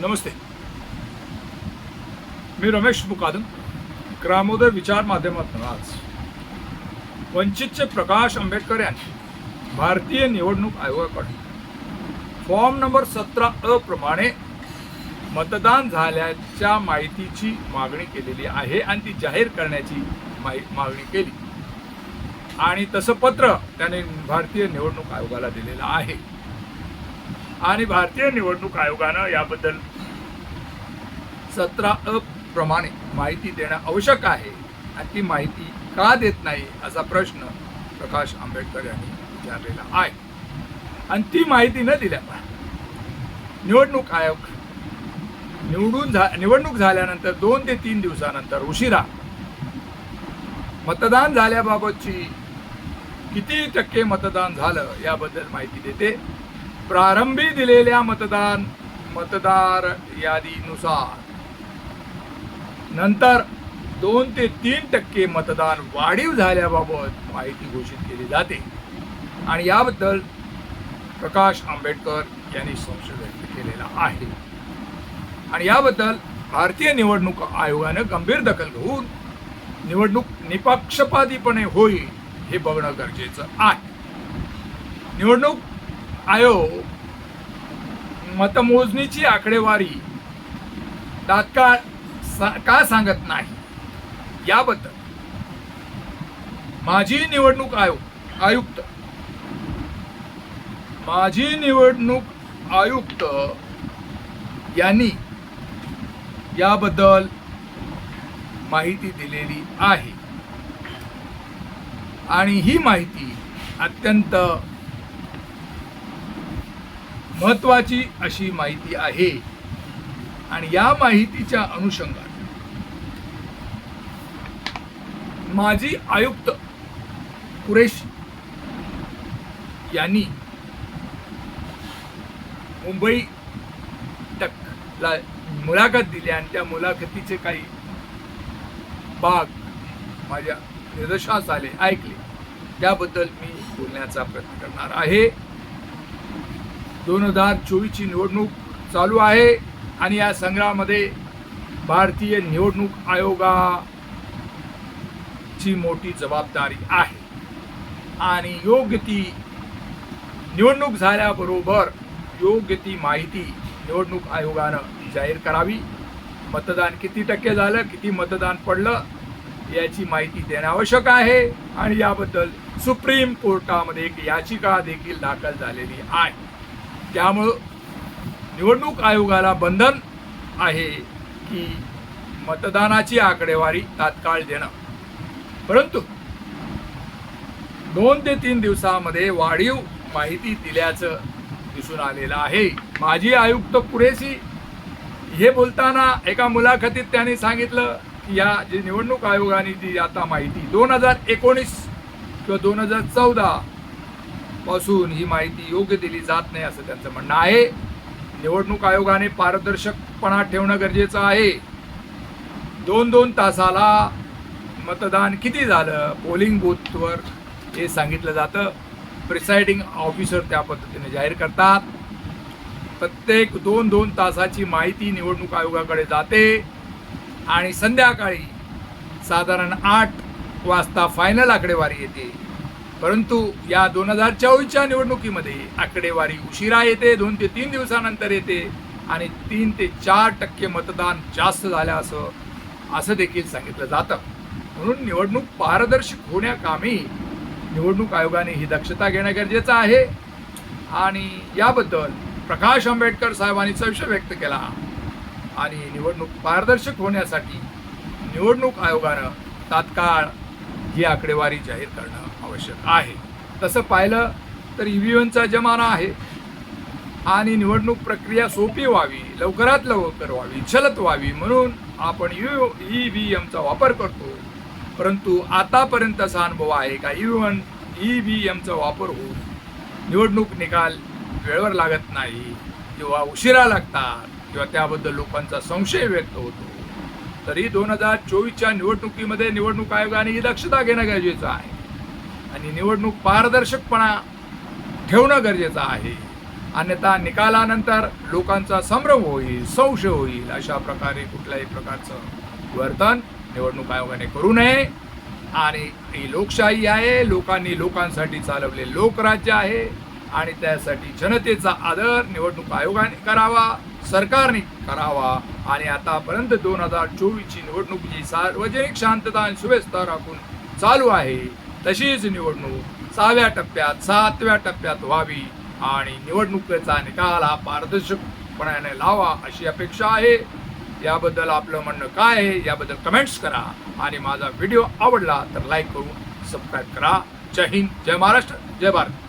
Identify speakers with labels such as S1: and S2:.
S1: नमस्ते. मी रमेश मुकादम ग्रामोदय विचार माध्यमातून आज वंचितचे प्रकाश आंबेडकर यांनी भारतीय निवडणूक आयोगाकडे फॉर्म नंबर सतरा अ प्रमाणे मतदान झाल्याच्या माहितीची मागणी केलेली आहे आणि ती जाहीर करण्याची मागणी केली. आणि तसं पत्र त्याने भारतीय निवडणूक आयोगाला दिलेलं आहे. आणि भारतीय निवडणूक आयोगानं याबद्दल सतरा अ प्रमाणे माहिती देणं आवश्यक आहे. आणि ती माहिती का देत नाही असा प्रश्न प्रकाश आंबेडकर यांनी विचारलेला आहे. आणि ती माहिती न दिल्या निवडणूक आयोग निवडून झा निवडणूक झाल्यानंतर दोन ते तीन दिवसानंतर उशिरा मतदान झाल्याबाबतची किती टक्के मतदान झालं याबद्दल माहिती देते. प्रारंभी दिलेल्या मतदान मतदार यादीनुसार. नंतर दोन ते तीन टक्के मतदान वाढीव झाल्याबाबत माहिती घोषित केली जाते. आणि याबद्दल प्रकाश आंबेडकर यांनी संशय व्यक्त केलेला आहे. आणि याबद्दल भारतीय निवडणूक आयोगानं गंभीर दखल घेऊन निवडणूक निपक्षपातीपणे होईल हे बघणं गरजेचं आहे. निवडणूक आयोग मतमोजणीची आकडेवारी तात्काळ सा- का सांगत नाही? याबद्दल माजी निवडणूक आयोग आयुक्त माजी निवडणूक आयुक्त यांनी याबद्दल माहिती दिलेली आहे. आणि ही माहिती अत्यंत महत्त्वाची अशी माहिती आहे. आणि या माहितीच्या अनुषंगाने माजी आयुक्त कुरेशी यांनी मुंबई टकला मुलाखत दिली आणि त्या मुलाखतीचे काही भाग माझ्या निदर्शनास आले ऐकले. त्याबद्दल मी बोलण्याचा प्रयत्न करणार आहे. दोन हजार चोवीसची निवडणूक चालू आहे आणि या संग्रहामध्ये भारतीय निवडणूक आयोगाची मोठी जबाबदारी आहे. आणि योग्य ती निवडणूक झाल्याबरोबर योग्य ती माहिती निवडणूक आयोगानं जाहीर करावी. मतदान किती टक्के झालं किती मतदान पडलं याची माहिती देणे आवश्यक आहे. आणि याबद्दल सुप्रीम कोर्टामध्ये एक याचिका देखील दाखल झालेली आहे. त्यामुळं निवडणूक आयोगाला बंधन आहे की मतदानाची आकडेवारी तात्काळ देणं. परंतु दोन ते तीन दिवसामध्ये वाढीव माहिती दिल्याचं दिसून आलेलं आहे. माजी आयुक्त पुरेशी हे बोलताना एका मुलाखतीत त्यांनी सांगितलं की या जी निवडणूक आयोगाने जी आता माहिती दोन हजार एकोणीस किंवा दोन हजार चौदा पासून ही माहिती योग्य दिली जात नाही असं त्यांचं म्हणणं आहे. निवडणूक आयोगाने पारदर्शकपणा ठेवणं गरजेचं आहे. दोन दोन तासाला मतदान किती झालं? पोलिंग बूथवर हे सांगितलं जातं. प्रिसाइडिंग ऑफिसर त्या पद्धतीने जाहीर करतात. प्रत्येक दोन दोन तासाची माहिती निवडणूक आयोगाकडे जाते. आणि संध्याकाळी साधारण आठ वाजता फायनल आकडेवारी येते. परंतु या दोन हजार चोवीसच्या निवडणुकीमध्ये आकडेवारी उशिरा येते दोन ते तीन दिवसानंतर येते आणि तीन ते चार टक्के मतदान जास्त झालं असं असं देखील सांगितलं जातं. म्हणून निवडणूक पारदर्शक होण्याकामी निवडणूक आयोगाने ही दक्षता घेणं गरजेचं आहे. आणि याबद्दल प्रकाश आंबेडकर साहेबांनी संशय व्यक्त केला. आणि निवडणूक पारदर्शक होण्यासाठी निवडणूक आयोगानं तात्काळ ही आकडेवारी जाहीर करणं आवश्यक आहे. तसं पाहिलं तर ई व्ही एमचा जमाना आहे. आणि निवडणूक प्रक्रिया सोपी व्हावी लवकरात लवकर व्हावी छलत व्हावी म्हणून आपण यू ई व्ही एमचा वापर करतो. परंतु आतापर्यंत असा अनुभव आहे का? ई वन ई व्ही एमचा वापर होऊन निवडणूक निकाल वेळेवर लागत नाही किंवा उशिरा लागतात किंवा त्याबद्दल लोकांचा संशय व्यक्त होतो. तरी दोन हजार चोवीसच्या निवडणुकीमध्ये निवडणूक आयोगाने ही दक्षता घेणं गरजेचं आहे. आणि निवडणूक पारदर्शकपणा ठेवणं गरजेचं आहे. अन्यथा निकालानंतर लोकांचा संभ्रम होईल संशय होईल अशा प्रकारे कुठल्याही प्रकारचं वर्तन निवडणूक आयोगाने करू नये. आणि ही लोकशाही आहे लोकांनी लोकांसाठी चालवले लोकराज्य आहे. आणि त्यासाठी जनतेचा आदर निवडणूक आयोगाने करावा सरकारने करावा. आणि आतापर्यंत दोन हजार चोवीसची निवडणूक जी सार्वजनिक शांतता आणि सुव्यवस्था राखून चालू आहे. तशीच निवडणूक सहाव्या टप्प्यात सातव्या टप्प्यात व्हावी आणि निवडणुकीचा निकाल हा पारदर्शकपणाने लावा अशी अपेक्षा आहे. याबद्दल आपलं म्हणणं काय आहे याबद्दल कमेंट्स करा. आणि माझा व्हिडिओ आवडला तर लाईक करून सबस्क्राईब करा. जय हिंद जय महाराष्ट्र जय भारत.